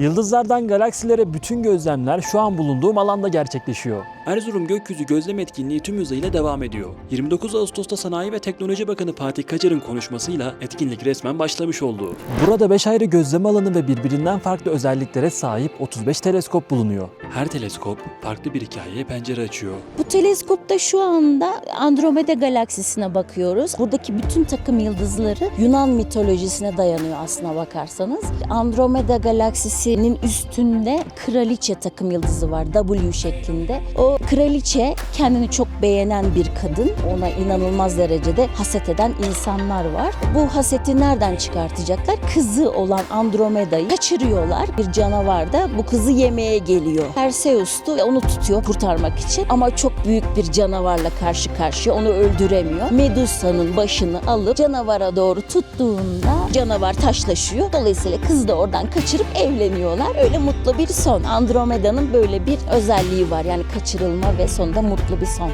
Yıldızlardan galaksilere bütün gözlemler şu an bulunduğum alanda gerçekleşiyor. Erzurum Gökyüzü Gözlem Etkinliği tüm hızıyla devam ediyor. 29 Ağustos'ta Sanayi ve Teknoloji Bakanı Fatih Kaçar'ın konuşmasıyla etkinlik resmen başlamış oldu. Burada 5 ayrı gözlem alanı ve birbirinden farklı özelliklere sahip 35 teleskop bulunuyor. Her teleskop farklı bir hikayeye pencere açıyor. Bu teleskopta şu anda Andromeda galaksisine bakıyoruz. Buradaki bütün takım yıldızları Yunan mitolojisine dayanıyor aslına bakarsanız. Andromeda galaksisinin üstünde kraliçe takım yıldızı var W şeklinde. O kraliçe kendini çok beğenen bir kadın. Ona inanılmaz derecede haset eden insanlar var. Bu haseti nereden çıkartacaklar? Kızı olan Andromeda'yı kaçırıyorlar. Bir canavar da bu kızı yemeye geliyor. Perseus da onu tutuyor kurtarmak için ama çok büyük bir canavarla karşı karşıya onu öldüremiyor. Medusa'nın başını alıp canavara doğru tuttuğunda canavar taşlaşıyor. Dolayısıyla kızı da oradan kaçırıp evleniyorlar. Öyle mutlu bir son. Andromeda'nın böyle bir özelliği var. Yani kaçırılma ve sonunda mutlu bir son.